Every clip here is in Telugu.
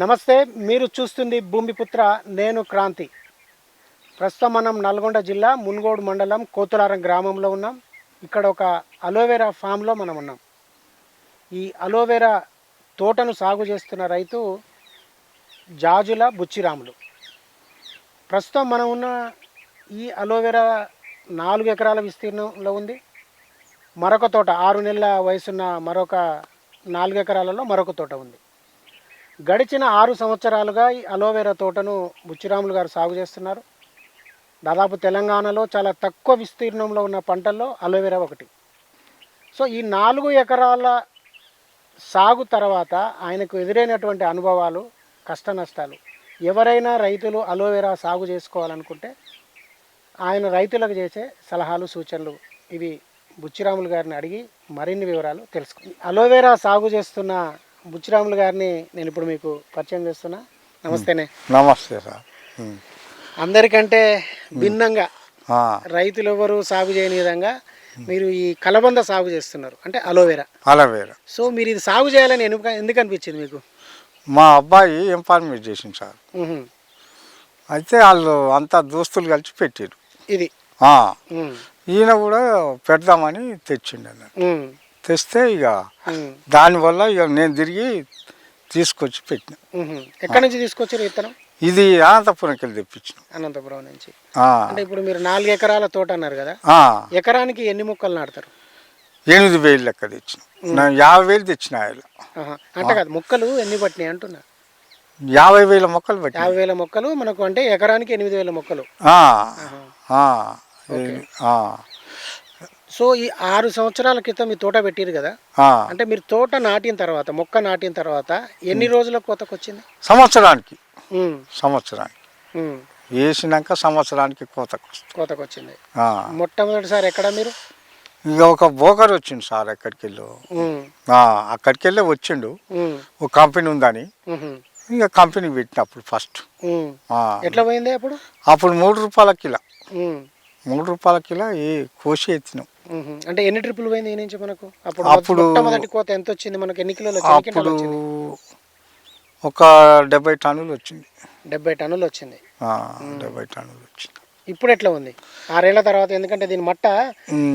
నమస్తే మీరు చూస్తుంది భూమిపుత్ర నేను క్రాంతి. ప్రస్తుతం మనం నల్గొండ జిల్లా మున్గోడు మండలం కోతులారం గ్రామంలో ఉన్నాం. ఇక్కడ ఒక అలోవెరా ఫామ్లో మనం ఉన్నాం. ఈ అలోవెరా తోటను సాగు చేస్తున్న రైతు జాజుల బుచ్చిరాములు. ప్రస్తుతం మనం ఉన్న ఈ అలోవెరా నాలుగు ఎకరాల విస్తీర్ణంలో ఉంది. మరొక తోట ఆరు నెలల వయసున్న మరొక నాలుగు ఎకరాలలో మరొక తోట ఉంది. గడిచిన ఆరు సంవత్సరాలుగా ఈ అలోవెరా తోటను బుచ్చిరాములు గారు సాగు చేస్తున్నారు. దాదాపు తెలంగాణలో చాలా తక్కువ విస్తీర్ణంలో ఉన్న పంటల్లో అలోవెరా ఒకటి. సో ఈ నాలుగు ఎకరాల సాగు తర్వాత ఆయనకు ఎదురైనటువంటి అనుభవాలు కష్ట నష్టాలు ఎవరైనా రైతులు అలోవెరా సాగు చేసుకోవాలనుకుంటే ఆయన రైతులకు చేసే సలహాలు సూచనలు ఇవి బుచ్చిరాములు గారిని అడిగి మరిన్ని వివరాలు తెలుసుకుంది. అలోవెరా సాగు చేస్తున్న బుచ్చిరాములు గారిని నేను ఇప్పుడు మీకు పరిచయం చేస్తున్నా. నమస్తేనే. నమస్తే సార్. అందరికంటే భిన్నంగా రైతులు ఎవరు సాగు చేయని విధంగా మీరు ఈ కలబంద సాగు చేస్తున్నారు. అంటే అలోవెరా అలవేరా సో మీరు ఇది సాగు చేయాలని ఎందుకు ఎందుకు అనిపించింది మీకు? మా అబ్బాయి ఎంపార్మెంట్ చేసింది సార్. అయితే వాళ్ళు అంతా దోస్తులు కలిసి పెట్టారు. ఇది. ఈయన కూడా పెడదామని తెచ్చిండు. తెస్తే ఇక. దానివల్ల ఇక నేను తిరిగి తీసుకొచ్చి పెట్టిన. ఎక్కడి నుంచి తీసుకొచ్చారు విత్తనం? ఇది అనంతపురంకి వెళ్ళి తెప్పించిన. అనంతపురం నుంచి. అంటే ఇప్పుడు మీరు నాలుగు ఎకరాల తోట అన్నారు కదా ఎకరానికి ఎన్ని మొక్కలు నాటుతారు? ఎనిమిది వేలు లెక్క తెచ్చిన. యాభై వేలు తెచ్చిన ఆయన. అంటే కాదు మొక్కలు ఎన్ని పట్టినాయి అంటున్నా? యాభై వేల మొక్కలు పట్టిన యాభై వేల మొక్కలు మనకు అంటే ఎకరానికి ఎనిమిది వేల మొక్కలు. ఆ, ఆహా. ఆ, ఏ- ఆ, సో ఈ ఆరు సంవత్సరాల క్రితం మీ తోట పెట్టిరు కదా. అంటే మీరు తోట నాటిన తర్వాత మొక్క నాటిన తర్వాత ఎన్ని రోజుల కోతకు వచ్చింది సంవత్సరానికి. సంవత్సరానికి. వేసినాక సంవత్సరానికి కోతకు కోతకు వచ్చింది. మొట్టమొదటిసారి ఎక్కడ మీరు ఇక ఒక బోకర్ వచ్చిండు సార్ ఎక్కడికి వెళ్ళి. అక్కడికి వెళ్ళి వచ్చిండు. ఒక కంపెనీ ఉందని. ఇక కంపెనీ పెట్టినప్పుడు ఫస్ట్. ఎట్లా పోయింది అప్పుడు అప్పుడు మూడు రూపాయల కిలో. మూడు రూపాయల కిలో ఏ కోసి ఎత్తినాం. అంటే ఎన్ని ట్రిప్పులు పోయింది ఈ నుంచి మనకు? అప్పుడు అప్పుడు- మొట్టమొదటి కోత ఎంత వచ్చింది? మనకు ఎన్ని కిలోలు అప్పుడు ఒక డెబ్బై టన్నులు వచ్చింది. డెబ్బై టన్నులు వచ్చింది. డెబ్బై టన్నులు వచ్చింది. ఇప్పుడు ఎట్లా ఉంది? ఆరేళ్ళ తర్వాత ఎందుకంటే దీని మట్ట.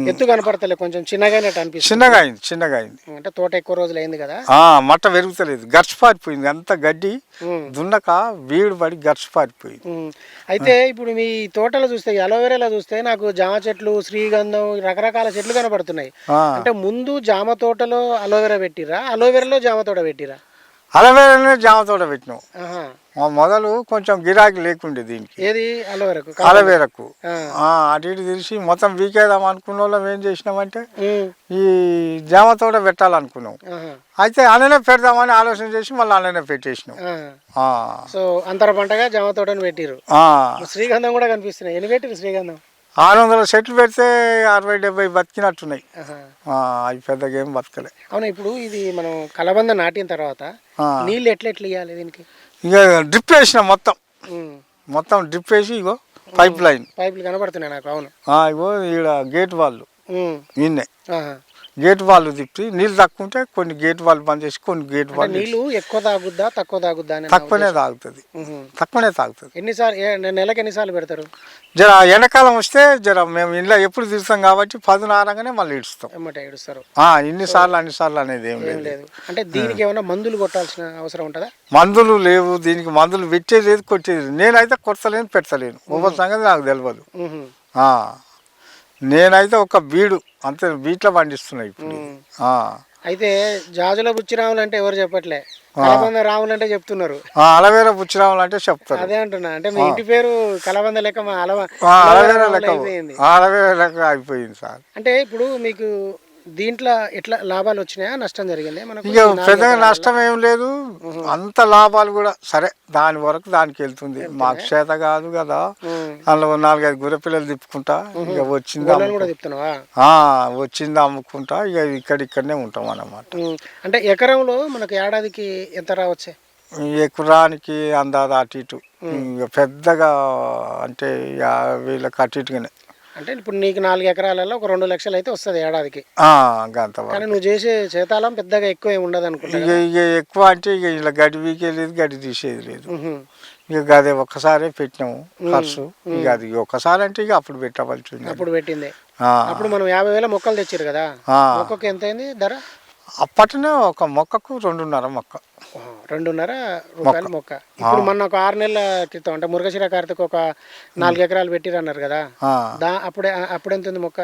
ఎత్తు కనపడతలే కొంచెం చిన్నగానే అనిపిస్తుంది. చిన్నగా అయింది చిన్నగా అయింది అంటే తోట ఎక్కువ రోజులు అయింది కదా? ఆ, మట్ట పెరుగుతలేదు. గడిచి పారిపోయింది అంత గడ్డి. దున్నక వీడు పడి గడిచి పారిపోయింది. అయితే ఇప్పుడు మీ తోటలో చూస్తే అలోవెరాలో చూస్తే నాకు జామ చెట్లు శ్రీగంధం రకరకాల చెట్లు కనబడుతున్నాయి ఆ. అంటే ముందు జామ తోటలో అలోవెరా పెట్టిరా? అలోవెరాలో జామ తోట పెట్టిరా? అలవేరనే జామ తోట పెట్టినాం. మొదలు కొంచెం గిరాకీ లేకుండే దీనికి. ఏది? అలోవెరకు. అటు ఇటు తెలిసి మొత్తం వీకేద్దాం అనుకున్న వాళ్ళం ఏం చేసినామంటే. ఈ జామ తోట పెట్టాలనుకున్నాం. అయితే అలానే పెడదామని ఆలోచన చేసి మళ్ళీ అలానే పెట్టేసినాం. సో అంతర పంటగా జామ తోటను పెట్టిరు. శ్రీగంధం కూడా కనిపిస్తున్నాయి. ఎన్ని పెట్టిరు శ్రీగంధం? ఆరు వందల చెట్లు పెడితే అరవై డెబ్బై బతికినట్టున్నాయి. అవి పెద్దగా ఏం బతకలే. అవును ఇప్పుడు ఇది మనం కలబంద నాటిన తర్వాత. నీళ్ళు ఎట్లా ఎట్లా ఇవ్వాలి దీనికి? ఇక డ్రిప్ వేసిన మొత్తం. మొత్తం డ్రిప్ వేసి ఇగో పైప్ లైన్ పైపులు కనబడుతున్నాయి నాకు అవును ఇగో ఈడ గేట్ వాళ్ళు. నిన్నే. గేట్ వాళ్ళు తిప్పి నీళ్ళు తక్కువ ఉంటే కొన్ని గేట్ వాళ్ళు బంద్ చేసి కొన్ని గేట్ వాళ్ళు నీళ్ళు ఎక్కువ తాగుద్దా తక్కువ తాగుద్దా అని తక్కువనే. తాగుతుంది. తక్కువనే తాగుతుంది. ఎన్నిసార్లు నెలకి ఎన్నిసార్లు పెడతారు? జర ఎండాకాలం వస్తే జర మేము ఇంట్లో ఎప్పుడు తిరుగుతాం కాబట్టి పదునారంగానే మళ్ళీ ఇడుస్తాం. ఆ, ఇన్నిసార్లు అన్నిసార్లు అనేది ఏం లేదు. అంటే దీనికి ఏమైనా మందులు కొట్టాల్సిన అవసరం ఉంటుందా? మందులు లేవు దీనికి మందులు పెట్టేది లేదు కొట్టేది. నేనైతే కొట్టలేను పెట్టలేను. ఒక్కొక్క సంగతి నాకు తెలియదు నేనైతే ఒక బీడు అంతే బీట్లో పండిస్తున్నా ఇప్పుడు. అయితే జాజుల బుచ్చిరాములు అంటే ఎవరు చెప్పట్లే? కలబంద రాములు అంటే చెప్తున్నారు. అలవేరా పుచ్చిరాములు అంటే చెప్తారు. అదే అంటున్నా. అంటే మీ ఇంటి పేరు కలబంద లెక్క అలవేరా రాములు లెక్క అలవేరా లెక్క అయిపోయింది సార్. అంటే ఇప్పుడు మీకు దీంట్లో ఎట్లా లాభాలు వచ్చినాయా? నష్టం జరిగింది? మనకు ఇక పెద్దగా? నష్టం ఏం లేదు. అంత లాభాలు కూడా సరే దాని వరకు దానికి వెళ్తుంది. మాకు చేత కాదు కదా. అందులో నాలుగైదు గుర్రె పిల్లలు తిప్పుకుంటా ఇక వచ్చింది వచ్చింది అమ్ముకుంటా. ఇక ఇక్కడ ఇక్కడనే ఉంటాం అన్నమాట. అంటే ఎకరంలో మనకు ఏడాదికి ఎంత రావచ్చే? ఎకరానికి అందాద అటు ఇటు. ఇక పెద్దగా అంటే వేలకు అటు ఇటుగానే. అంటే ఇప్పుడు నీకు నాలుగు ఎకరాలలో ఒక రెండు లక్షలు అయితే వస్తుంది ఏడాదికి. కానీ నువ్వు చేసే చేతాళం పెద్దగా ఎక్కువ ఏమి ఉండదు అనుకుంటా ఇక ఇక ఎక్కువ అంటే ఇక ఇలా గడ్డి వీకేది గడ్డి తీసేది లేదు. ఇక అదే ఒక్కసారే పెట్టినాము ఖర్చు. ఇక అది ఒక్కసారి అంటే ఇక అప్పుడు పెట్టవలసి ఉంది. అప్పుడు పెట్టింది. అప్పుడు మనం యాభై వేల మొక్కలు తెచ్చారు కదా. మొక్కకు ఎంత అయింది ధర? అప్పటినే ఒక మొక్కకు రెండున్నర మొక్క. రెండున్నర రూపాయల మొక్క. ఇప్పుడు మొన్న ఒక ఆరు నెలల క్రితం అంటే మురుగశిర కార్తీక ఒక నాలుగు ఎకరాలు పెట్టిరు అన్నారు కదా. దా అప్పుడే అప్పుడు ఎంత ఉంది మొక్క?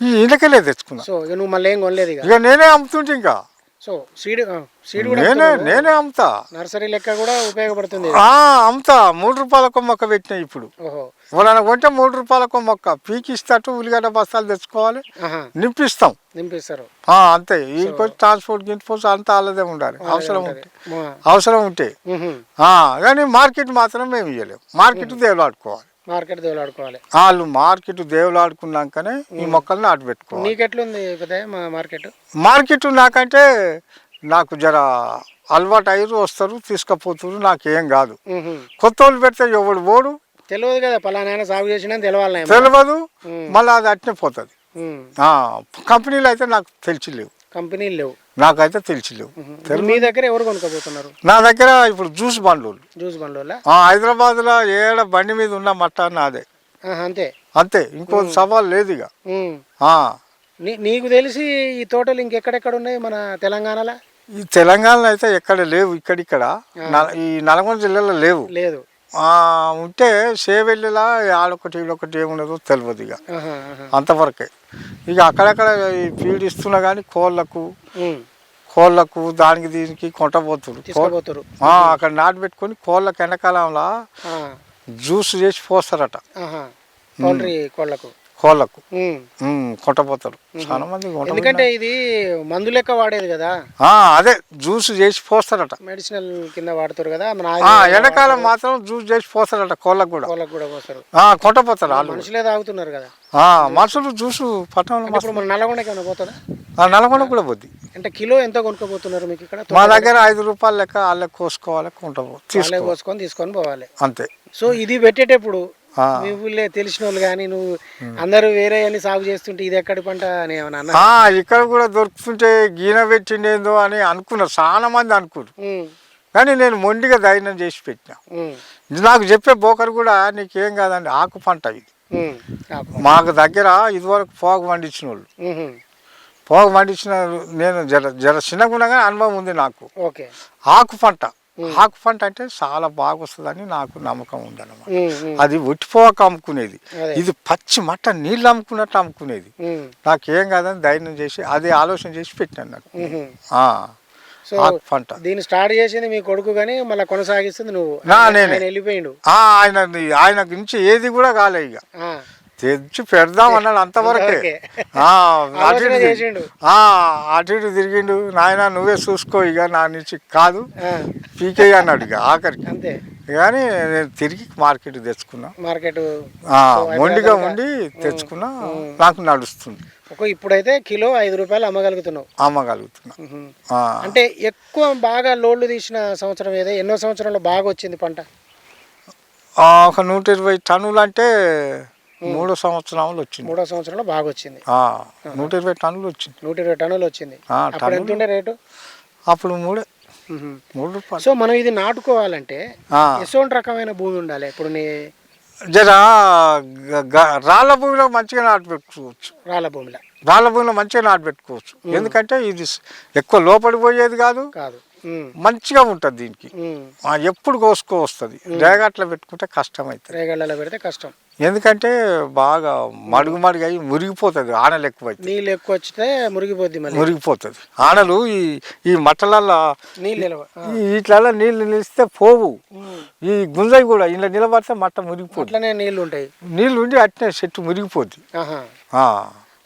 ఈ ఇంటికెళ్ళే తెచ్చుకున్నా. సో ఇక నువ్వు మళ్ళీ ఏం కొనలేదు ఇక. ఇక నేనే అమ్ముతుంటే ఇంకా. సో సీడ్ సీడ్ కూడా నేనే నేనే అమ్ముతా. నర్సరీ లెక్క కూడా ఉపయోగపడుతుంది. అమ్ముతా. మూడు రూపాయలకు మొక్క పెట్టినా ఇప్పుడు. వాళ్ళని కొంటే మూడు రూపాయలకు మొక్క పీకిస్తట్టు ఉల్లిగడ్డ బస్తాలు తెచ్చుకోవాలి. నింపిస్తాం. నింపిస్తారు. అంతే. ఈ ట్రాన్స్పోర్ట్ గిన్స్పోర్ట్ అంతా అలాదే ఉండాలి. అవసరం ఉంటే. అవసరం ఉంటే. కానీ మార్కెట్ మాత్రం మేము ఇవ్వలేము మార్కెట్ దేవులాడుకోవాలి. మార్కెట్ దేవులాడుకోవాలి. వాళ్ళు మార్కెట్ దేవులాడుకున్నాకనే ఈ మొక్కలు నాటు పెట్టుకోవాలి నీకెట్లుంది మా మార్కెట్? మార్కెట్ నాకంటే నాకు జర అలవాటు అయ్యారు వస్తారు తీసుకుపోతారు నాకేం కాదు. కొత్త వాళ్ళు పెడితే ఎవడు ఓడు తెలియదు కదా పలానా సాగు చేసిన తెలవాలి తెలియదు మళ్ళీ అది అట్నే పోతుంది. కంపెనీలు అయితే నాకు తెలిసి లేవు. కంపెనీలు లేవు. నాకైతే తెలిసి లేవు ఇప్పుడు మీ దగ్గర ఎవరు కొనుక్కోబోతున్నారు? నా దగ్గర ఇప్పుడు జ్యూస్ బండ్లు జ్యూస్ బండ్ల హైదరాబాద్లో ఏడ బండి మీద ఉన్న మట్ట నాదే. అంతే. అంతే ఇంకో సవాల్ లేదు ఇక. నీకు తెలిసి ఈ తోటలు ఇంకెక్కడెక్కడ ఉన్నాయి మన తెలంగాణలో? ఈ తెలంగాణలో అయితే ఎక్కడ లేవు ఇక్కడిక్కడ. ఈ నల్గొండ జిల్లాలో లేవు. లేదు. ఉంటే సేవెల్లిలా ఆడొకటి ఈడొకటి ఏమున్నదో తెలియదు ఇక. అంతవరకే. ఇక అక్కడక్కడ ఈ ఫీడ్ ఇస్తున్నా కానీ కోళ్ళకు. కోళ్ళకు దానికి దీనికి ఆ, అక్కడ నాటు పెట్టుకొని కోళ్ళకి ఎండాకాలంలో జ్యూస్ చేసి పోస్తారట. పౌల్ట్రీ కోళ్ళకు. కోళ్ళకు. కొంటపోతారు చాలా మంది కొంట ఎందుకంటే ఇది మందు లెక్క వాడేది కదా? అదే జ్యూస్ చేసి పోస్తారట. మెడిసినల్ కింద వాడుతారు కదా ఎండాకాలం మాత్రం జ్యూస్ చేసి పోస్తారట కోళ్ళకు కూడా. కోళ్ళకు కూడా పోస్తారు. వాళ్ళు మనుషులే తాగుతున్నారు కదా. మనుషులు జ్యూస్ పట్టణంలో ఏమైనా పోతుందా ఆ, నల్గొండ కూడా పోద్ది. అంటే కిలో ఎంత కొనుక్కోబోతున్నారు మీకు ఇక్కడ? మా దగ్గర ఐదు రూపాయలు లెక్క వాళ్ళకి కోసుకోవాలి కొంటాము కోసుకొని తీసుకొని పోవాలి. అంతే. సో ఇది పెట్టేటప్పుడు. మీ ఊళ్ళో తెలిసిన వాళ్ళు కానీ నువ్వు అందరూ వేరే అని సాగు చేస్తుంటే ఇది ఎక్కడి పంట అని ఏమన్నా అన్నా ఇక్కడ కూడా దొరుకుతుంటే గీన పెట్టిండేందో అని అనుకున్నారు. చాలా మంది అనుకున్నారు. ఉమ్, కానీ నేను మొండిగా ధైర్యం చేసి పెట్టిన. ఉమ్, ఇది నాకు చెప్పే బోకర్ కూడా నీకేం కాదండి ఆకు పంట ఇది. ఉమ్. మాకు దగ్గర ఇదివరకు పోగు పండించిన వాళ్ళు ఉహుం, పోగు పండించిన నేను జర జర చిన్నగుండగా అనుభవం ఉంది నాకు. ఓకే. ఆకు పంట. ఆకు పంట అంటే చాలా బాగా వస్తుందని నాకు నమ్మకం ఉందన్నమాట. అది ఒట్టిపోక అమ్ముకునేది. ఇది పచ్చి మట్ట నీళ్ళు అమ్ముకున్నట్టు అమ్ముకునేది. నాకేం కాదని ధైర్యం చేసి అదే ఆలోచన చేసి పెట్టాను నాకు. పంట. దీన్ని స్టార్ట్ చేసింది మీ కొడుకు కానీ మళ్ళీ కొనసాగిస్తుంది నువ్వు. వెళ్ళిపోయిండు. ఆయన ఆయన నుంచి ఏది కూడా కాలే ఇక. తెచ్చి పెడదాం అన్నాడు అంతవరకే అటు ఇటు తిరిగిండు. నాయన నువ్వే చూసుకో ఇక నా నుంచి కాదు. పీకే అన్నాడు ఇక ఆఖరికి. కానీ నేను తిరిగి మార్కెట్ తెచ్చుకున్నా. మార్కెట్ మొండిగా ఉండి తెచ్చుకున్నా. నాకు నడుస్తుంది. ఒక ఇప్పుడైతే కిలో ఐదు రూపాయలు అమ్మగలుగుతున్నావు. అమ్మగలుగుతున్నా. అంటే ఎక్కువ బాగా లోడ్లు తీసిన సంవత్సరం ఏదో? ఎన్నో సంవత్సరంలో బాగా వచ్చింది పంట? ఒక నూట ఇరవై టన్నులు అంటే మూడో సంవత్సరాలు వచ్చింది. మూడో సంవత్సరంలో బాగా వచ్చింది. నూట ఇరవై టన్నులు వచ్చింది. నూట ఇరవై టన్నులు వచ్చింది. అప్పుడు ఎంత ఉండే రేటు? అప్పుడు మూడే మూడు రూపాయలు. సో మనం ఇది నాటుకోవాలంటే ఎటువంటి రకమైన భూమి ఉండాలి? ఇప్పుడు నీ జర రాళ్ళ భూమిలో మంచిగా నాటు పెట్టుకోవచ్చు రాళ్ళ భూమిలో. రాళ్ళ భూమిలో మంచిగా నాటు పెట్టుకోవచ్చు ఎందుకంటే ఇది ఎక్కువ లోపలికి పోయేది కాదు. కాదు. మంచిగా ఉంటుంది దీనికి. ఎప్పుడు కోసుకో వస్తుంది. రేగట్ల పెట్టుకుంటే కష్టం అవుతుంది రేగళ్ళలో పెడితే కష్టం. ఎందుకంటే బాగా మడుగు మడుగు అయ్యి మురిగిపోతుంది ఆనలు ఎక్కువైతే నీళ్ళు ఎక్కువ వచ్చితే మురిగిపోద్ది మళ్ళీ. మురిగిపోతుంది. ఆనలు ఈ ఈ మట్టలల్లో నీళ్ళు వీటిలలో నీళ్ళు నిలిస్తే పోవు. ఈ గుంజయి కూడా ఇలా నిలబడితే మట్ట మురిగిపోతుంది నీళ్ళు ఉంటాయి. నీళ్ళు ఉండి అట్నే చెట్టు మురిగిపోద్ది.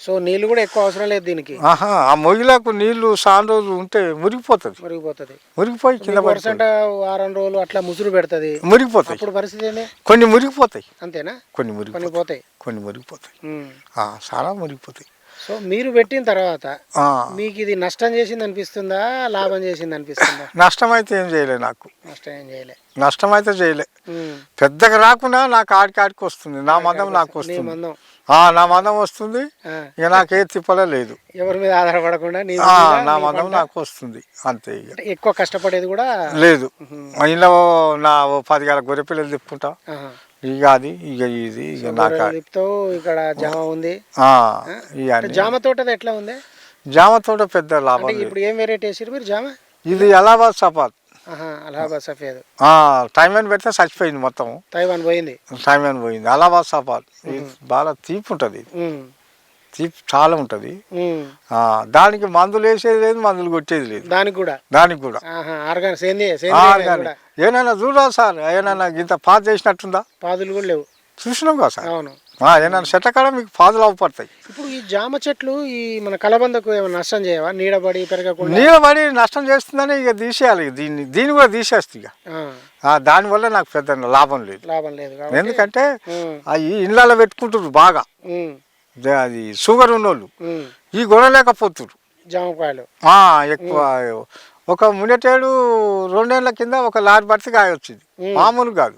సో నీళ్ళు కూడా ఎక్కువ అవసరం లేదు దీనికి. ఆహా ఆ మొగిలకు నీళ్ళు సాన్ రోజులు ఉంటే మురిగిపోతుంది. మురిగిపోతుంది. మురిగిపోయి కింద పర్సెంట్ వారం రోజులు అట్లా ముసురు పెడుతుంది. మురిగిపోతాయి. అప్పుడు పరిస్థితి ఏంది? కొన్ని మురిగిపోతాయి. అంతేనా? కొన్ని మురిగిపోతాయి. పోతాయి. కొన్ని మురిగిపోతాయి. చాలా మురిగిపోతాయి. సో మీరు పెట్టిన తర్వాత మీకు ఇది నష్టం చేసింది అనిపిస్తుందా లాభం చేసింది అనిపిస్తుందా? నష్టం అయితే ఏం చేయలే నాకు. నష్టం ఏం చేయలే. నష్టం అయితే చేయలే. పెద్దగా రాకుండా నాకు ఆడికి ఆడికి వస్తుంది నా మందం నాకు వస్తుంది. నా మందం. వస్తుంది. ఇక నాకు ఏ తిప్పలే లేదు. ఎవరి మీద ఆధారపడకుండా నీ మీద. నాకు వస్తుంది అంతే ఇక. ఎక్కువ కష్టపడేది కూడా లేదు. ఇంట్లో నా ఓ పది గల గొర్రె పిల్లలు తిప్పుకుంటా. ఇక అది ఇక ఇది ఇక నాకు తిప్పుతావు ఇక్కడ జామ ఉంది. జామ తోటది ఎట్లా ఉంది? జామ తోట పెద్ద లాభం ఇప్పుడు ఏం వెరైటీ వేసారు మీరు జామ? ఇది అలహాబాద్ ఆహా అలహాబాద్ సఫేద్ అని పెడితే చచ్చిపోయింది మొత్తం తైవాన్ పోయింది. టైం అని పోయింది? అలహాబాద్ ఇది బాగా తీపి ఉంటుంది. తీపి చాలా ఉంటుంది. దానికి మందులు వేసేది లేదు మందులు కొట్టేది లేదు. దానికి కూడా? దానికి కూడా. ఏమైనా చూడరా సార్? ఏమైనా ఇంత పాత చేసినట్టుందా? పాదులు కూడా లేవు. చూసినాం కదా సార్. అవును. ఏమైనా చెట్ల కాడ మీకు పాదులు అవపడతాయి ఇప్పుడు ఈ జామ చెట్లు ఈ మన కలబందకు ఏమైనా నష్టం చేయవా? నీడబడి పెరగకుండా? పడి నష్టం చేస్తుందని ఇక తీసేయాలి. దీన్ని దీన్ని కూడా తీసేస్తుంది ఇక. దానివల్ల నాకు పెద్ద లాభం లేదు. లాభం లేదు ఎందుకంటే ఈ ఇళ్ళలో పెట్టుకుంటారు బాగా. అది షుగర్ ఉన్నోళ్ళు. ఈ కొనలేకపోతున్నారు జామకాయలు. ఎక్కువ ఒక మునటేడు రెండేళ్ళ కింద ఒక లారీ పడితే కాయ వచ్చింది మామూలు కాదు.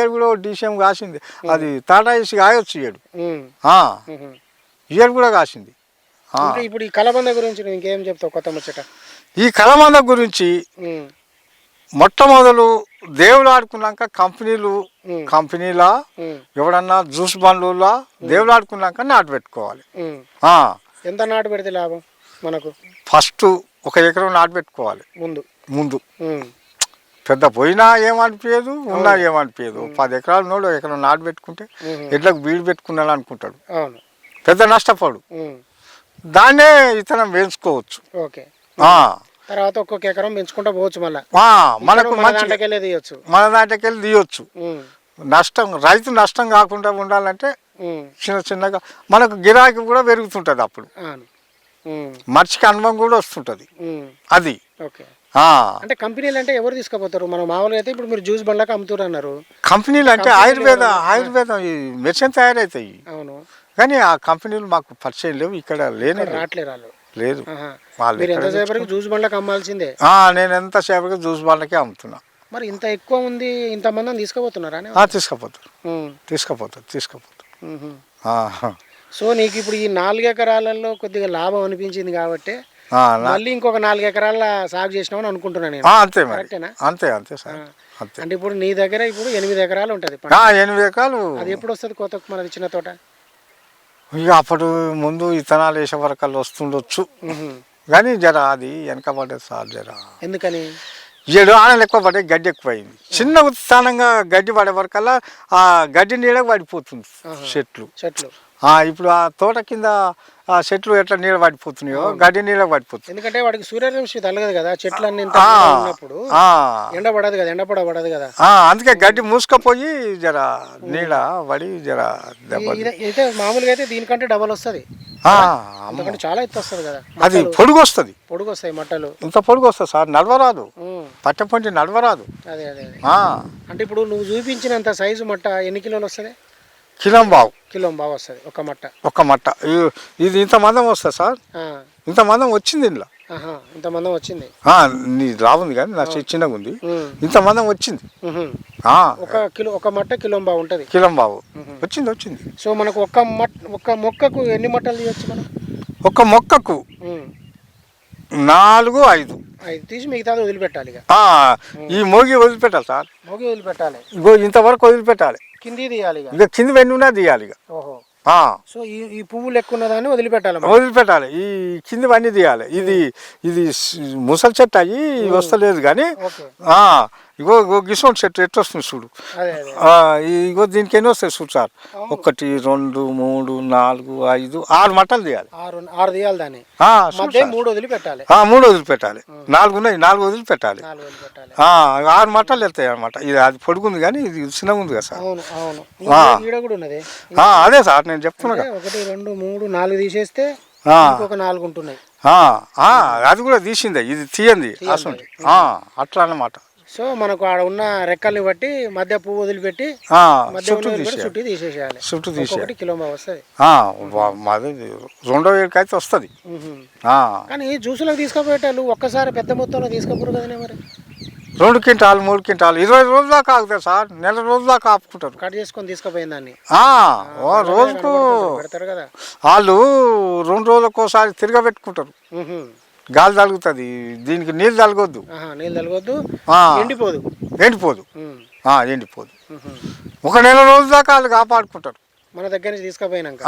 ఏడు కూడా డిసిఎం కాసింది. అది టాటా ఏసి కాయొచ్చు. ఈ ఏడు కూడా కాసింది. ఇప్పుడు ఈ కలబంద గురించి ఇంకేం చెప్తావు కొత్త ముచ్చట? ఈ కలమంద గురించి మొట్టమొదలు దేవుడు ఆడుకున్నాక కంపెనీలు కంపెనీలా ఎవడన్నా జ్యూస్ బండ్లులా దేవుడు ఆడుకున్నాక నాటు పెట్టుకోవాలి. ఎంత నాటు పెడితే లాభం మనకు? ఫస్ట్ ఒక ఎకరం నాటు పెట్టుకోవాలి. ముందు. ముందు. పెద్ద పోయినా ఏమనిపించదు ఉన్నా ఏమనిపించదు పది ఎకరాలు నోడు ఎకరం నాటు పెట్టుకుంటే. ఎడ్లకు బీడు పెట్టుకున్నాడు అనుకుంటాడు పెద్ద నష్టపోడు. దాన్నే ఇతనం వేయించుకోవచ్చు. ఓకే. తర్వాత ఒక్కొక్క ఎకరం పెంచుకుంటా పోవచ్చు మళ్ళా. మనకు మన దాంట్లోకెళ్ళే తీయొచ్చు. మన తీయొచ్చు. నష్టం రైతు నష్టం కాకుండా ఉండాలంటే చిన్న చిన్నగా మనకు గిరాకీ కూడా పెరుగుతుంటుంది అప్పుడు. మనిషికి అనుభవం కూడా వస్తుంటుంది. అది. అంటే కంపెనీలు అంటే ఎవరు తీసుకుపోతారు? మనం మామూలుగా అయితే ఇప్పుడు మీరు జ్యూస్ బండ్లకు అమ్ముతారు అన్నారు కంపెనీలు అంటే ఆయుర్వేద ఆయుర్వేదం ఈ మెడిసిన్ తయారవుతాయి అవును. కానీ ఆ కంపెనీలు మాకు పరిచయం లేవు. ఇక్కడ లేనే లేవు. లేదు. మీరు ఎంతసేపటికి జ్యూస్ బండ్లకు అమ్మాల్సిందే? నేను ఎంతసేపటికి జ్యూస్ వాళ్ళకే అమ్ముతున్నా. మరి ఇంత ఎక్కువ ఉంది ఇంత మందిని తీసుకుపోతున్నారా తీసుకుపోతారు. తీసుకుపోతారు తీసుకుపోతారు. సో నీకు ఇప్పుడు ఈ నాలుగు ఎకరాలలో కొద్దిగా లాభం అనిపించింది కాబట్టి మళ్ళీ ఇంకొక నాలుగు ఎకరాల సాగు చేసినామని అనుకుంటున్నాను నేను. అంతే కరెక్టేనా? అంతే అంతే సార్. అంటే ఇప్పుడు నీ దగ్గర ఇప్పుడు ఎనిమిది ఎకరాలు ఉంటుంది ఎనిమిది ఎకరాలు అది ఎప్పుడు వస్తుంది కొత్త మనది చిన్న తోట? ఇక అప్పుడు ముందు ఇతనాలు వేసే వరకల్లా వస్తుండొచ్చు. కానీ జర అది వెనకబడ్డది సార్ జర. ఎందుకని? ఏడు ఆనలు ఎక్కువ పడ్డాయి గడ్డి ఎక్కువైంది. చిన్న ఉత్సాహంగా గడ్డి పడే వరకల్లా ఆ గడ్డి నీడ పడిపోతుంది. చెట్లు. చెట్లు. ఆ, ఇప్పుడు ఆ తోట కింద ఆ చెట్లు ఎట్లా నీడ పడిపోతున్నాయో గడ్డి నీడ పడిపోతుంది ఎందుకంటే వాడికి సూర్యరశ్మి తగలదు కదా చెట్లు అన్ని ఉన్నప్పుడు ఎండ పడదు కదా ఎండ పడ పడదు కదా అందుకే గడ్డి మూసుకపోయి జర నీడ పడి జర దెబ్బ ఇది- అయితే మామూలుగా అయితే దీనికంటే డబల్ వస్తుంది. చాలా ఎత్తు వస్తుంది కదా అది పొడుగు వస్తుంది. పొడుగు వస్తాయి మట్టలు. ఇంత పొడుగు వస్తుంది సార్ నడవరాదు. పట్టపంటి నడవరాదు. అదే అదే అదే. ఆ, అంటే ఇప్పుడు నువ్వు చూపించినంత సైజు మట్ట ఎన్ని కిలోలు వస్తుంది? కిలం బావు. కిలో బాగా వస్తుంది ఒక మట్ట. ఒక్క మట్ట. ఇ- ఇది ఇంత మందం వస్తుంది సార్? ఆ, ఇంత మందం వచ్చింది ఇంట్లో ఆహా, ఇంత మందం వచ్చింది. ఆ, నీ రావుంది కానీ నా చెయ్యి చిన్నగా ఉంది. ఉమ్, ఇంత మందం వచ్చింది. ఉహు. ఆ, ఒక కిలో ఒక మట్ట కిలో బాగా ఉంటుంది. కిలం బావు. వచ్చింది వచ్చింది. సో మనకు ఒక్క మట్ ఒక్క మొక్కకు ఎన్ని మట్టలు తీయచ్చు మనం? ఒక మొక్కకు ఉమ్, నాలుగు ఐదు. ఐదు. తీసి మిగతాది వదిలిపెట్టాలి ఇక. ఆ, ఈ మోగి వదిలిపెట్టాలి సార్. మొగి వదిలిపెట్టాలి. ఇగో ఇంతవరకు వదిలిపెట్టాలి. కింది తీయాలి ఇక. ఇక కింద వెన్ను ఉన్నా తీయాలి ఇక. ఓహో. ఆ, సో ఈ ఈ పువ్వులు ఎక్కువ ఉన్నదాన్ని వదిలిపెట్టాలి మనం. వదిలిపెట్టాలి. ఈ కింది వన్నీ తీయాలి. ఇది ఇది స్- ముసలి చెట్టు అయ్యి వస్తలేదు కానీ ఓకే. ఆ, ఇగో ఇగో గిసోన్ చెట్టు ఎట్టు వస్తుంది చూడు ఇగో దీనికి ఎన్ని వస్తాయి చూడు సార్ ఒకటి రెండు మూడు నాలుగు ఐదు ఆరు మట్టలు తీయాలి. ఆరు తీయాలి దాన్ని. మూడు వదిలిపెట్టాలి మూడు వదిలిపెట్టాలి నాలుగు ఉన్నాయి నాలుగు వదిలిపెట్టాలి ఆరు మట్టలు వెళ్తాయి అనమాట ఇది అది పొడుగుంది కానీ ఇది చిన్నగా ఉంది కదా సార్. అదే సార్ నేను చెప్తున్నా ఒకటి రెండు మూడు నాలుగు తీసేస్తే ఇంకొక నాలుగు ఉంటున్నాయి. అది కూడా తీసిందే. ఇది తీయంది అసలు అట్లా అన్నమాట. సో మనకు ఆడ ఉన్న రెక్కల్ని బట్టి మధ్య పువ్వు వదిలిపెట్టి చుట్టూ తీసేయాలి. చుట్టూ తీసేసేయాలి. చుట్టూ తీసేయాలి. కిలో వస్తుంది. మాది రెండో ఏడుకి అయితే వస్తుంది కానీ జ్యూసులకు తీసుకుపోయేటాళ్ళు ఒక్కసారి పెద్ద మొత్తంలో తీసుకుపోరు కదనే మరి? రెండు క్వింటాలు మూడు క్వింటాలు ఇరవై రోజుల దాకా ఆగుతాయి సార్ నెల రోజుల దాకా ఆపుకుంటారు. కట్ చేసుకొని తీసుకుపోయిన దాన్ని. రోజుకు వాళ్ళు రెండు రోజులకు ఒకసారి తిరగబెట్టుకుంటారు. గాలి తగులుతుంది. దీనికి నీళ్ళు తలగొద్దు ఆ, ఎండిపోదు. ఎండిపోదు. ఎండిపోదు. ఒక నెల రోజుల దాకా వాళ్ళు కాపాడుకుంటారు. మన దగ్గర నుంచి తీసుకుపోయినాక.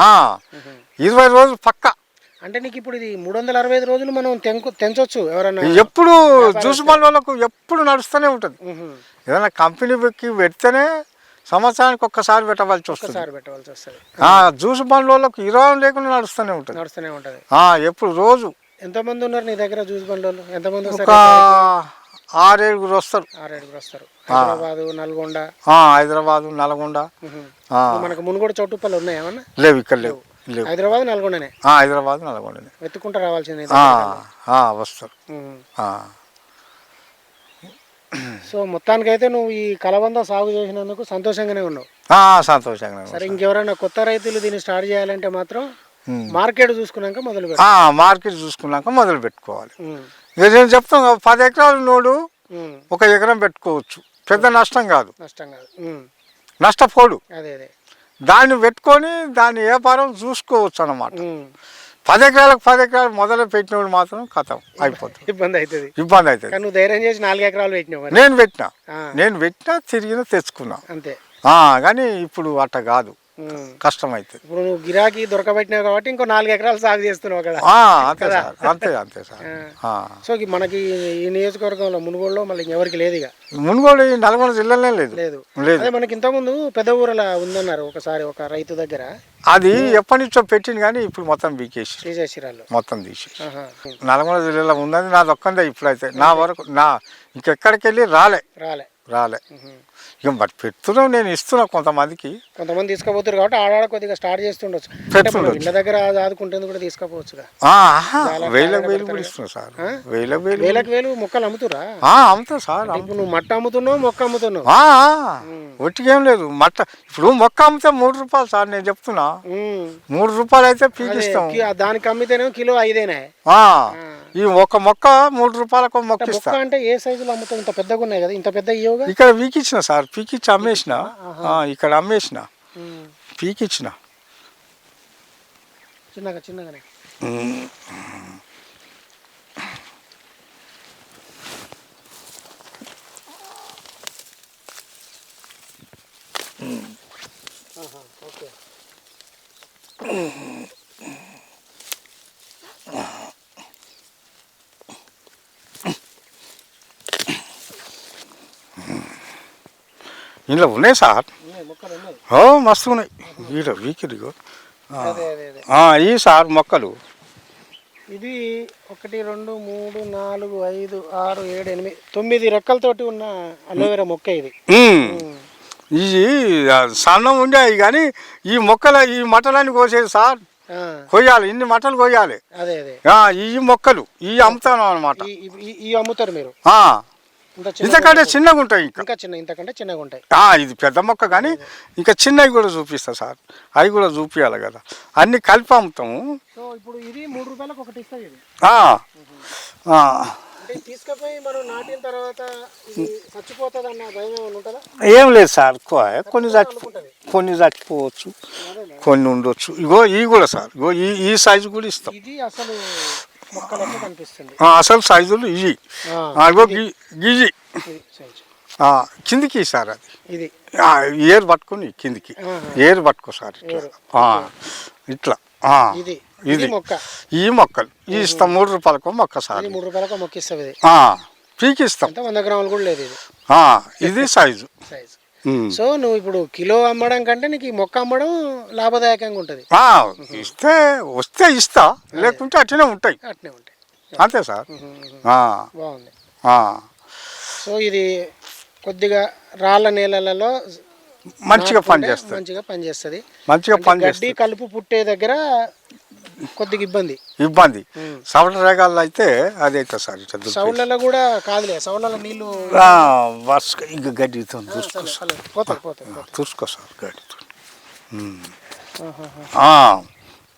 ఇరవై రోజులు పక్క. అంటే నీకు ఇప్పుడు ఇది మూడు వందల అరవై ఐదు రోజులు మనం తెంకు తెంచొచ్చు ఎవరన్నా ఎప్పుడు జ్యూస్ వాళ్ళకు ఎప్పుడు నడుస్తూనే ఉంటుంది. ఏదైనా కంపెనీకి పెడితేనే సంవత్సరానికి ఒక్కసారి పెట్టవలసి వస్తుంది. పెట్టవలసి వస్తుంది. జ్యూస్ బండ్ వాళ్ళకు ఇరవై లేకుండా నడుస్తూనే ఉంటుంది. నడుస్తూనే ఉంటది. ఎప్పుడు రోజు ఎంతమంది ఉన్నారు నీ దగ్గర జ్యూస్ బండ్లు ఎంతమంది ఒక వస్తారు ఆరేడుగురు వస్తారు. ఆరేడుగురు వస్తారు. హైదరాబాద్ నల్గొండ? హైదరాబాదు నల్గొండ. మనకు మునుగోడు చౌటుప్పలు ఉన్నాయి ఏమన్నా? లేవు ఇక్కడ లేవు లేవు. హైదరాబాద్ నల్గొండనే? హైదరాబాద్ నల్గొండనే. వెతుక్కుంటూ రావాల్సింది వస్తారు. సో మొత్తానికైతే నువ్వు ఈ కలబంద సాగు చేసినందుకు సంతోషంగానే ఉన్నావు. సంతోషంగా. సరే ఇంకెవరైనా కొత్త రైతులు దీన్ని స్టార్ట్ చేయాలంటే మాత్రం. మార్కెట్ చూసుకున్నాక మొదలు మార్కెట్ చూసుకున్నాక మొదలు పెట్టుకోవాలి. ఇక నేను చెప్తాను కదా, పది ఎకరాలు నోడు ఉమ్. ఒక ఎకరం పెట్టుకోవచ్చు. పెద్ద నష్టం కాదు. నష్టం కాదు. నష్టపోడు. అదే అదే. దాన్ని పెట్టుకొని దాని వ్యాపారం చూసుకోవచ్చు అన్నమాట. పది ఎకరాలకు పది ఎకరాలు మొదలు పెట్టినోడు మాత్రం కథం అయిపోతుంది. ఇబ్బంది అవుతుంది. ఇబ్బంది అవుతుంది. నువ్వు ధైర్యం చేసి నాలుగు ఎకరాలు పెట్టినావు నేను పెట్టినా. ఆ, నేను పెట్టినా తిరిగిన తెచ్చుకున్నా. అంతే. కానీ ఇప్పుడు అట్ట కాదు. కష్టం అవుతుంది ఇప్పుడు నువ్వు గిరాకీ దొరకబెట్టినావు కాబట్టి ఇంకో నాలుగు ఎకరాలు సాగు చేస్తున్నావు కదా. అంతే సార్. అంతే అంతే సార్. సో మనకి ఈ నియోజకవర్గంలో మునుగోడులో మళ్ళీ ఎవరికి లేదు ఇక. మునుగోడు నల్గొండ జిల్లాలోనే లేదు. లేదు. లేదు. అదే మనకి ఇంతకుముందు పెద్ద ఊరలా ఉందన్నారు ఒకసారి ఒక రైతు దగ్గర. అది ఎప్పటి నుంచో పెట్టింది కానీ ఇప్పుడు మొత్తం బీకేసి మొత్తం తీసి. నల్గొండ జిల్లాలో ఉన్నది నాది ఒక్కందే ఇప్పుడైతే. నా వరకు నా ఇంకెక్కడికి వెళ్ళి రాలే. రాలే. రాలే. ఇక బట్ పెడుతున్నాం నేను ఇస్తున్నా కొంతమందికి. కొంతమంది తీసుకుపోతారు కాబట్టి ఆడాడ కొద్దిగా స్టార్ట్ చేస్తుండొచ్చు. పెడుతుండొచ్చు. ఇళ్ళ దగ్గర ఆదుకుంటేందుకు కూడా తీసుకుపోవచ్చుగా. ఆహా, వేలకు వేలు కూడా ఇస్తున్నా సార్? వేలకు వేలు. వేలకు వేలు మొక్కలు అమ్ముతురా అమ్ముతా సార్ ఇప్పుడు నువ్వు మట్ట అమ్ముతున్నావు మొక్క అమ్ముతున్నావు. ఒట్టిగేం లేదు. మట్ట ఇప్పుడు మొక్క అమ్మితే మూడు రూపాయలు సార్ నేను చెప్తున్నా. మూడు రూపాయలు అయితే పీకిస్తాం. దానికి అమ్మితేనేమో కిలో ఐదేనే. ఈ ఒక మొక్క మూడు రూపాయలకు మొక్క ఇస్తా మొక్క అంటే ఏ సైజులో అమ్ముతావు? ఇంత పెద్దగా ఉన్నాయి కదా. ఇంత పెద్ద ఇక్కడ పీకిచ్చిన సార్ పీకిచ్చి అమ్మేసిన. ఇక్కడ అమ్మేసిన. పీకిచ్చిన. చిన్నగా చిన్నగానే. ఓకే. ఇంట్లో ఉన్నాయి సార్. ఓ మస్తు ఉన్నాయి. వీడ వీకిరిగో ఈ సార్ మొక్కలు. ఇది ఒకటి రెండు మూడు నాలుగు ఐదు ఆరు ఏడు ఎనిమిది తొమ్మిది రెక్కలతోటి ఉన్న అలోవెరా మొక్క ఇది. ఇది సన్నం ఉండేవి కానీ ఈ మొక్కల ఈ మట్టలన్నీ కోసేది సార్. కొయ్యాలి ఇన్ని మట్టలు కొయ్యాలి. అదే అదే. ఈ మొక్కలు ఈ అమ్ముతాను అనమాట ఈ- అమ్ముతారు మీరు? ఇంతకంటే చిన్నగా ఉంటాయి ఇంకా. ఇంకా చిన్న ఇంతకంటే చిన్నగా ఉంటాయి. ఇది పెద్ద మొక్క కానీ ఇంకా చిన్నవి కూడా చూపిస్తా సార్. అవి కూడా చూపించాలి కదా. అన్ని కలిపి అమ్ముతాము ఇప్పుడు ఇది మూడు రూపాయలకు ఒకటి ఇస్తుంది ఏం లేదు సార్ కొన్ని చచ్చిపో కొన్ని చచ్చిపోవచ్చు కొన్ని ఉండొచ్చు. ఇగో ఇవి కూడా సార్ ఇగో ఈ ఈ సైజు కూడా ఇస్తాం. అసలు కనిపిస్తుంది. సైజులు గి- గిజి. కిందికి సార్ అది. ఇది. ఏరు పట్టుకొని కిందికి. ఏరు పట్టుకో సార్ ఇట్లా. ఇది. ఇది. ఈ మొక్కలు. ఈ ఇస్తాం మూడు రూపాయలకు మొక్క సార్ మూడు రూపాయలకు మొక్క ఇది. ఆ, పీకిస్తాం. వంద గ్రాములు కూడా లేదు ఇది సైజు. సైజు. సో నువ్వు ఇప్పుడు కిలో అమ్మడం కంటే నీకు ఈ మొక్క అమ్మడం లాభదాయకంగా ఉంటుంది. ఇస్తే వస్తే ఇస్తా లేకుంటే అట్లనే ఉంటాయి. అట్నే ఉంటాయి. అంతే సార్. ఉహు. ఆ, బాగుంది. సో ఇది కొద్దిగా రాళ్ళ నేలలలో మంచిగా నాటుకుంటే పనిచేస్తుంది మంచిగా పనిచేస్తుంది మంచిగా గడ్డి పనిచేస్తుంది కలుపు పుట్టే దగ్గర కొద్దిగా ఇబ్బంది. ఇబ్బంది. సవట రేగాల్లో అయితే అదైతే సార్ ఇట్లా దుక్కి. సౌళ్ళలో కూడా కాదులే సౌళ్ళలో నీళ్ళు ఆ, వర్ష ఇక గడ్డితో తుసుకో సరే, సరే.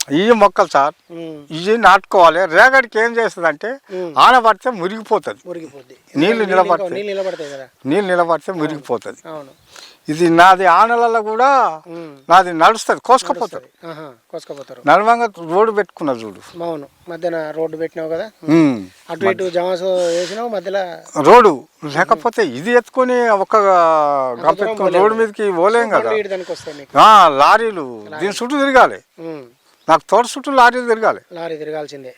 ఈ మొక్కలు సార్ ఇవి నాటుకోవాలి. రేగడికి ఏం చేస్తుంది అంటే ఉమ్. ఆన పడితే మురిగిపోతుంది నీళ్ళు నిలబడతాయి. నీళ్ళు నిలబడతాయి కదా. నీళ్ళు నిలబడితే మురిగిపోతుంది. అవును. ఇది నాది ఆనలలో కూడా. నాది నడుస్తుంది కోసుకపోతారు కోసుకపోతారు. నడవంగా రోడ్డు పెట్టుకున్న చూడు. అవును. మధ్యన రోడ్డు పెట్టినావు కదా. అటు ఇటు జమాసు వేసినావు మధ్యలో రోడ్డు. లేకపోతే ఇది ఎత్తుకొని ఒక గంపెత్తుకొని రోడ్డు మీదకి పోలేం కదా. లారీలు దీని చుట్టూ తిరగాలి. నాకు తోట చుట్టూ లారీలు తిరగాలి. లారీ తిరగాల్సిందే.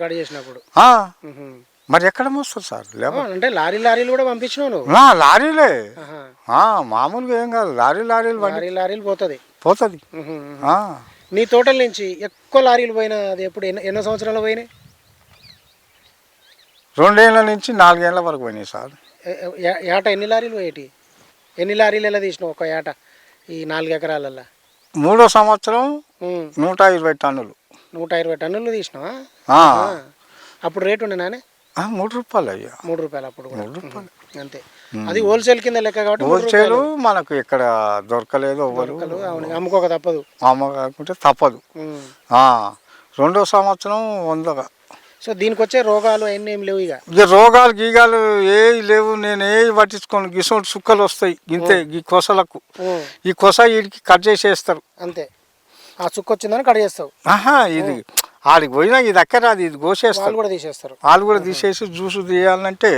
కట్ చేసినప్పుడు. మరి ఎక్కడ మోస్తారు సార్? అంటే లారీ లారీలు కూడా ఆ, లారీలే. మామూలుగా ఏం కాదు. లారీ లారీలు లారీ లారీలు పోతుంది. పోతుంది. నీ తోటల నుంచి ఎక్కువ లారీలు పోయినా అది ఎప్పుడు ఎన్నో ఎన్నో సంవత్సరాలు పోయినాయి? రెండేళ్ళ నుంచి నాలుగేళ్ళ వరకు పోయినాయి సార్. ఏట ఎన్ని లారీలు పోయేటి? ఎన్ని లారీలు ఎలా తీసినావు ఒక ఏట ఈ నాలుగు ఎకరాలల్లో? మూడో సంవత్సరం నూట ఇరవై టన్నులు. నూట ఇరవై టన్నులు తీసినావా. అప్పుడు రేటు ఉండే నానే? ఆ, మూడు రూపాయలు అయ్యా. మూడు రూపాయలు అప్పుడు మూడు రూపాయలు. అంతే. అది హోల్సేల్ కింద లెక్క కాబట్టి హోల్సేలు మనకు ఇక్కడ దొరకలేదు ఎవరు అమ్ముకోక తప్పదు. అమ్మ కాకుంటే తప్పదు. రెండో సంవత్సరం వందగా. సో దీనికి వచ్చే రోగాలు అవన్నీ ఏం లేవు ఇక? ఇక రోగాలు గీగాలు ఏ లేవు. నేను ఏ పట్టించుకోను. గిసోటి సుక్కలు వస్తాయి. ఇంతే ఈ కొసలకు. ఈ కొస వీడికి కట్ చేసేస్తారు. అంతే. ఆ చుక్క వచ్చిందని కట్ చేస్తావు. ఆహా ఇది ఆడికి పోయినా ఇది అక్కరాది ఇది కోసేస్తారు వాళ్ళు కూడా తీసేస్తారు. వాళ్ళు కూడా తీసేసి జ్యూస్ తీయాలంటే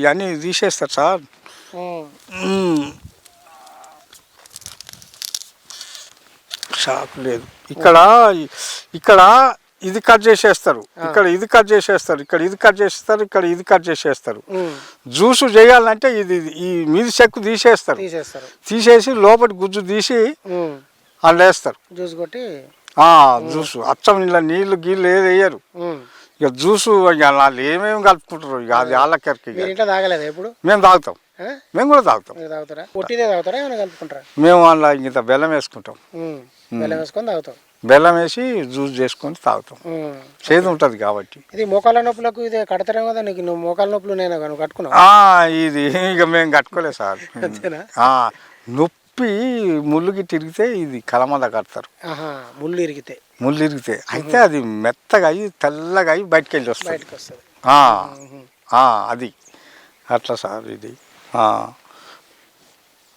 ఇవన్నీ తీసేస్తారు సార్. షాక్ లేదు. ఇక్కడ ఇక్కడ ఇది కట్ చేసేస్తారు. ఇక్కడ ఇది కట్ చేసేస్తారు. ఇక్కడ ఇది కట్ చేసేస్తారు. ఇక్కడ ఇది కట్ చేసేస్తారు. జ్యూస్ చేయాలంటే ఇది ఈ మీది చెక్కు తీసేస్తారు. తీసేసి లోపలి గుజ్జు తీసి అందులో వేస్తారు. జ్యూస్ కొట్టి జ్యూస్. అచ్చం ఇలా నీళ్ళు గీళ్ళు ఏది వేయరు. ఇక జ్యూస్ ఇక వాళ్ళు ఏమేమి కలుపుకుంటారు? ఇక అది మీరు ఇంట్లో తాగలేదా ఎప్పుడు? మేము తాగుతాం? మేము కూడా తాగుతాం. తాగుతారా? పొట్టిదే తాగుతారా? ఏమైనా కలుపుకుంటారా? మేము అందులో ఇంత బెల్లం వేసుకుంటాం. బెల్లం వేసుకొని తాగుతాం. బెల్లం వేసి జ్యూస్ చేసుకొని తాగుతాం. చేదు ఉంటుంది కాబట్టి. ఇది మోకాళ్ళ నొప్పులకు ఇది కడతారేమో కదా నీకు. నువ్వు మోకాళ్ళ నొప్పులు నేను కట్టుకున్నావు. ఇది ఇక మేము కట్టుకోలేదు సార్. అంతేనా? ఆ, నొప్పి ముళ్ళుకి తిరిగితే ఇది కలమంద కడతారు. ముళ్ళు ఇరిగితే. ముళ్ళు ఇరిగితే. అయితే అది మెత్తగా అయ్యి తెల్లగా అయ్యి బయటకు వెళ్ళి వస్తుంది అది. అట్లా సార్ ఇది.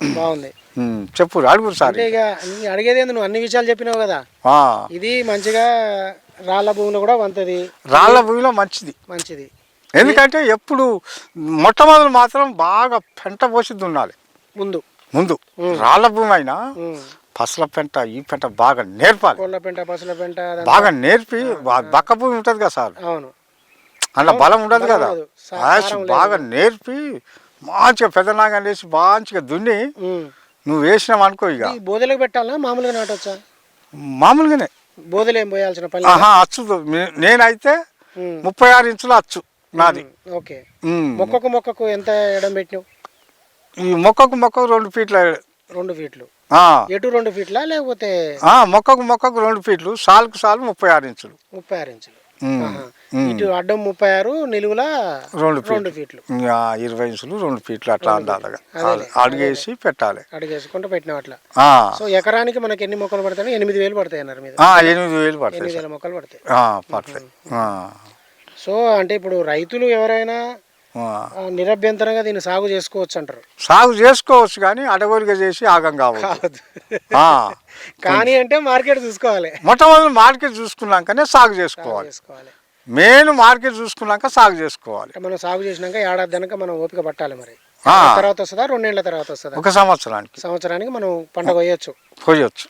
బాగుంది. చెప్పు అడుగురు సార్ ఇక నీ అడిగేది నువ్వు? అన్ని విషయాలు చెప్పినావు కదా. ఇది మంచిగా రాళ్ళ భూమిలో కూడా వంతది. రాళ్ళ భూమిలో మంచిది. మంచిది. ఎందుకంటే ఎప్పుడు మొట్టమొదలు మాత్రం బాగా పెంట పోసి దున్నాలి. ముందు. ముందు రాళ్ళ భూమి అయినా. పసల పెంట ఈ పెంట బాగా నేర్పాలి. కోళ్ళ పెంట పసుల పెంట అదంతా. బాగా నేర్పి బక్క భూమి ఉంటుంది కదా సార్? అవును. అందులో బలం ఉండదు కదా. బాగా నేర్పి మంచిగా పెద్దనాగా వేసి మంచిగా దున్ని. నువ్వు వేసినావు అనుకో ఇక. ఈ బోదెలకు పెట్టాలా? మామూలుగా నాటొచ్చా? మామూలుగానే. బోదెలు ఏం పోయాల్సిన పని అచ్చు నేనైతే. ముప్పై ఆరు ఇంచుల అచ్చు నాది. ఓకే. మొక్కకు మొక్కకు ఎంత ఎడం పెట్టినావు? ఈ మొక్కకు మొక్కకు రెండు ఫీట్ల రెండు ఫీట్లు. ఎటు రెండు ఫీట్లా లేకపోతే? మొక్కకు మొక్కకు రెండు ఫీట్లు సాలుకు సాలు ముప్పై ఆరు ఇంచులు. ముప్పై ఆరు ఇంచులు. ఇటు అడ్డం ముప్పై ఆరు నిలువుల రెండు రెండు ఫీట్లు. ఇరవై ఇంచులు రెండు ఫీట్లు అట్లా అందాలి అదేలే, అడిగేసి పెట్టాలి. అడిగేసుకుంటూ పెట్టినావు అట్లా. సో ఎకరానికి మనకి ఎన్ని మొక్కలు పడతాయి ఎనిమిది వేలు పడతాయి అన్నారు మీద ఎనిమిది వేలు పడతాయి ఎనిమిది వేల మొక్కలు పడతాయి. పడతాయి. సో అంటే ఇప్పుడు రైతులు ఎవరైనా నిరభ్యంతరంగా దీన్ని సాగు చేసుకోవచ్చు అంటారు. సాగు చేసుకోవచ్చు కానీ అడగోలుగా చేసి ఆగం కావచ్చు ఆ, కానీ అంటే మార్కెట్ చూసుకోవాలి. మొట్టమొదటి మార్కెట్ చూసుకున్నాకనే సాగు చేసుకోవాలి. మెయిన్ మార్కెట్ చూసుకున్నాక సాగు చేసుకోవాలి. మనం సాగు చేసినాక ఏడాది దాకా మనం ఓపిక పట్టాలి మరి. తర్వాత వస్తుందా రెండేళ్ళ తర్వాత వస్తుందా? ఒక సంవత్సరానికి. సంవత్సరానికి మనం పంట కొయ్యొచ్చు కొయ్యొచ్చు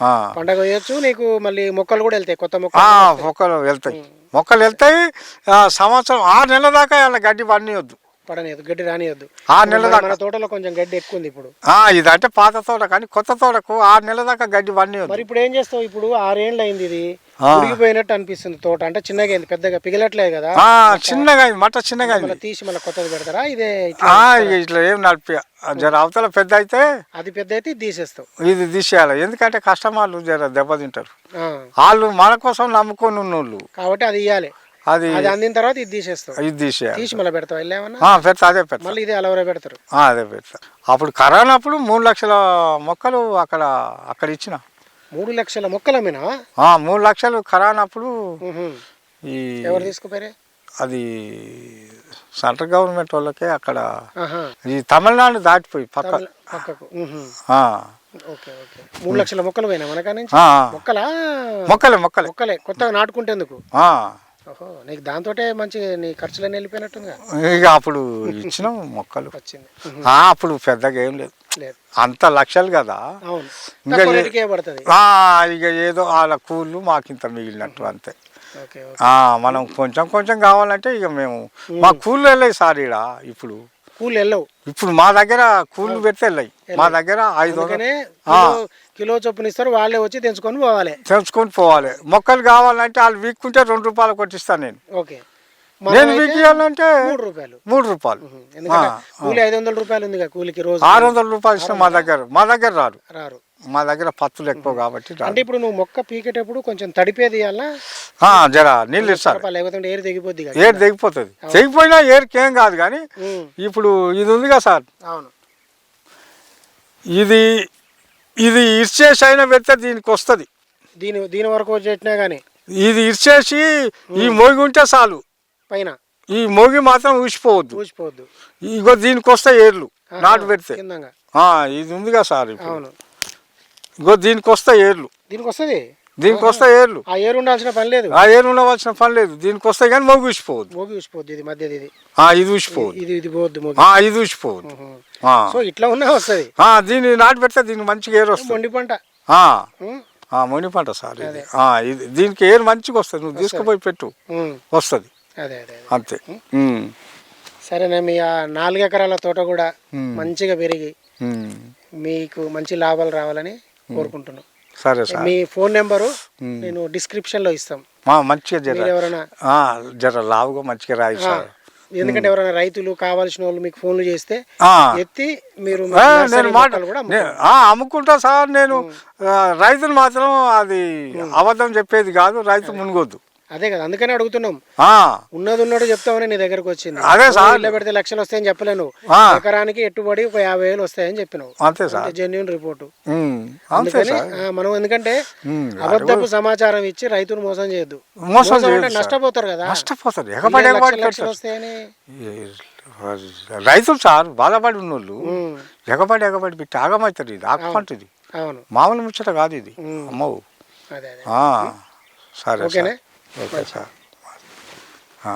ఆ. పంట కొయ్యొచ్చు నీకు మళ్ళీ మొక్కలు కూడా వెళ్తాయి కొత్త మొక్కలు మొక్కలు వెళ్తాయి. మొక్కలు వెళ్తాయి సంవత్సరం ఆరు నెలల దాకా ఇలా గడ్డి పడినవద్దు పడనేది గడ్డి రానియద్దు. ఆరు నెలల దాకా. మన తోటలో కొంచెం గడ్డి ఎక్కువ ఉంది ఇప్పుడు. ఆ, ఇదంటే పాత తోట కానీ కొత్త తోటకు ఆరు నెలల దాకా గడ్డి పడినవద్దు మరి ఇప్పుడు ఏం చేస్తావు? ఇప్పుడు ఆరేళ్ళు అయింది ఇది. ఉడిగిపోయినట్టు అనిపిస్తుంది తోట. అంటే చిన్నగా అయింది పెద్దగా పిగలట్లేదు కదా. చిన్నగా అయింది మట్ట చిన్నగా అయింది. తీసి మళ్ళీ కొత్తది పెడతారా? ఇదే ఇట్లా ఏం నడిపి జర అవతల పెద్ద అయితే అది పెద్ద అయితే ఇది తీసేస్తావు ఇది తీసేయాలి. ఎందుకంటే కస్టమర్లు జర దెబ్బతింటారు. వాళ్ళు మన కోసం నమ్ముకొని ఉన్నోళ్ళు. కాబట్టి అది ఇవ్వాలి అది అది అందిన తర్వాత ఇది తీసేస్తావు ఇది తీసేయాలి. తీసి మళ్ళీ పెడతావు? వెళ్ళేమన్నా పెడతా అదే పెడతా. మళ్ళీ ఇదే అలవరా పెడతారు. అదే పెడతా. అప్పుడు కరోనా అప్పుడు మూడు లక్షల మొక్కలు అక్కడ అక్కడ ఇచ్చిన. మూడు లక్షల మొక్కలు అమ్మినా మూడు లక్షలు కరోనా అప్పుడు ఈ ఎవరు తీసుకుపోయారే? అది సెంట్రల్ గవర్నమెంట్ వాళ్ళకే అక్కడ. ఈ తమిళనాడు దాటిపోయి పక్క. మూడు లక్షల మొక్కలు పోయినా మనకా నుంచి? మొక్కలా? మొక్కలే మొక్కలే. మొక్కలే. కొత్తగా నాటుకుంటేందుకు నీకు దాంతోటే మంచి నీ ఖర్చులన్నీ వెళ్ళిపోయినట్టుందిగా. ఇక అప్పుడు ఇచ్చినాం మొక్కలు. వచ్చింది. అప్పుడు పెద్దగా ఏం లేదు. అంత లక్షలు కదా. ఇంకా ఏదో వాళ్ళ కూళ్ళు మాకింత మిగిలినట్టు అంతే. మనం కొంచెం కొంచెం కావాలంటే ఇక మేము మా కూళ్ళు వెళ్ళాయి సార్ ఇక్కడ ఇప్పుడు. కూలి వెళ్ళవు. ఇప్పుడు మా దగ్గర కూళ్ళు పెడితే వెళ్ళాయి. మా దగ్గర ఐదు కిలో కిలో చొప్పున ఇస్తారు వాళ్ళే వచ్చి తెంచుకొని పోవాలి. తెంచుకొని పోవాలి. మొక్కలు కావాలంటే వాళ్ళు వీక్కుంటే రెండు రూపాయలు కొట్టిస్తాను నేను. ఓకే. నేను అయితే వీకియాలంటే మూడు రూపాయలు. మూడు రూపాయలు. కూలి ఐదు వందల రూపాయలు ఉంది కూలికి రోజు ఆరు వందల రూపాయలు ఇస్తాం మా దగ్గర మా దగ్గర రారు. రారు. మా దగ్గర పత్తులు ఎక్కువ కాబట్టి. అంటే ఇప్పుడు నువ్వు మొక్క పీకేటప్పుడు కొంచెం తడిపేది జర నీళ్ళు ఇస్తారు. లేకపోతే ఏరు తెగిపోద్ది కదా. ఏరు తెగిపోతుంది. తెగిపోయినా ఏరుకి ఏం కాదు కానీ. ఇప్పుడు ఇది ఉందిగా సార్. అవును. ఇది ఇది ఇర్చేసి అయినా పెడితే దీనికి వస్తుంది. దీని దీని వరకు వచ్చినా కానీ. ఇది ఇర్చేసి ఈ మోగి ఉంటే చాలు. పైన. ఈ మోగి మాత్రం ఊసిపోవద్దు. ఊసిపోవద్దు. ఇగో దీనికి వస్తాయి ఏర్లు నాటు పెడితే. ఇది ఉందిగా సార్ అవును. ఇగో దీనికి వస్తాయి ఏర్లు. దీనికి వస్తుంది? దీనికి వస్తాయి ఏర్లు. ఆ ఏరు ఉండాల్సిన పని లేదు. ఆ ఏరు ఉండవలసిన పని లేదు. దీనికి వస్తాయి కానీ మోగి ఊసిపోవద్దు. మోగి ఊసిపోద్ది ఇది మధ్యది ఇది. ఆ, ఇది ఊసిపోవద్దు. ఇది ఇది పోవద్దు ఇది ఊసిపోవద్దు. సో ఇట్లా ఉన్నా వస్తుంది. దీన్ని నాటు పెడితే దీనికి మంచిగా ఏరు వస్తుంది. మొండి పంట. మొని పంట సార్ ఇది. దీనికి ఏరు మంచిగా వస్తుంది. నువ్వు తీసుకుపోయి పెట్టు. వస్తుంది. అదే అదే అంతే. సరేనా మీ ఆ నాలుగు ఎకరాల తోట కూడా. మంచిగా పెరిగి. మీకు మంచి లాభాలు రావాలని కోరుకుంటున్నాం. సరే సార్. మీ ఫోన్ నెంబరు నేను డిస్క్రిప్షన్లో ఇస్తాం. మా మంచిగా జర ఎవరైనా జర లావుగా మంచిగా రాయి సార్. ఎందుకంటే ఎవరైనా రైతులు కావాల్సిన వాళ్ళు మీకు ఫోన్లు చేస్తే. ఎత్తి మీరు నేను మాట మొక్కలు కూడా అమ్ముకుంటా. సార్ నేను. రైతులు మాత్రం అది అబద్ధం చెప్పేది కాదు రైతు మునుగొద్దు అదే కదా అందుకనే అడుగుతున్నాం. ఉన్నది ఉన్నట్టు చెప్తామని నీ దగ్గరకు వచ్చింది. అదే సార్. ఇళ్ళ పెడితే లక్షలు వస్తాయని చెప్పలేను. ఎకరానికి ఎట్టుబడి ఒక యాభై వేలు వస్తాయని చెప్పినావు. అంతే సార్. జెన్యున్ రిపోర్టు అందుకని మనం ఎందుకంటే అబద్ధపు సమాచారం ఇచ్చి రైతును మోసం చేయొద్దు. మోసం. నష్టపోతారు కదా. నష్టపోతారు. లక్షలు వస్తాయని. రైతులు సార్ బాధపడి ఉన్నోళ్ళు ఎగబడి ఎగబడి పెట్టి ఆగమవుతారు ఇది ఆగమంటుంది అవును. మామూలు ముచ్చట కాదు ఇది. అమ్మవు సరే ఓకేనా? సార్ ఓకే సార్ ఆ.